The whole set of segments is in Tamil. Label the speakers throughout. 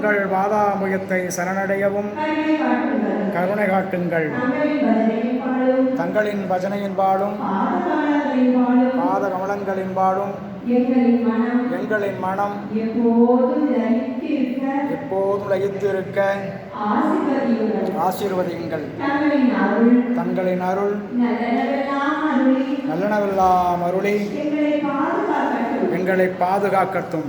Speaker 1: எங்கள் வாதாமுயத்தை சரணடையவும் கருணை காட்டுங்கள். தங்களின் பஜனையின் பஜனையின்பாடும்
Speaker 2: பாத கமலங்களின்பாடும்
Speaker 1: எங்களின் மனம் எப்போதும் லயித்திருக்க ஆசீர்வதியுங்கள். தங்களின் அருள்
Speaker 2: நல்லனவெல்லாம் அருளி
Speaker 1: எங்களை பாதுகாக்கட்டும்.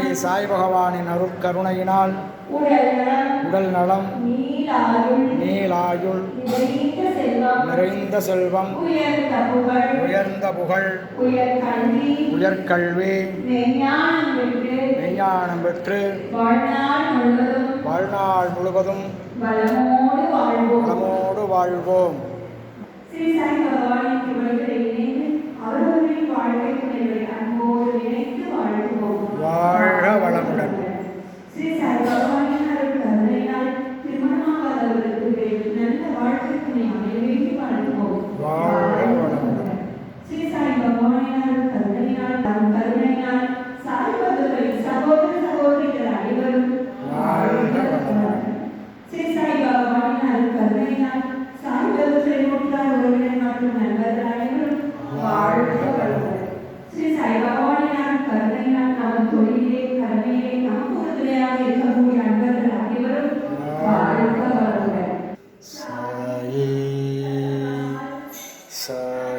Speaker 1: ஸ்ரீ சாய் பகவானின்
Speaker 2: அருட்கருணையினால்
Speaker 1: உடல் நலம் நீலாயுள் நிறைந்த செல்வம் உயர்ந்த புகழ்
Speaker 2: உயர்கல்வி
Speaker 1: மெய்ஞானம் பெற்று வாழ்நாள் முழுவதும் வளமோடு வாழ்வோம்.
Speaker 2: அவர்களின்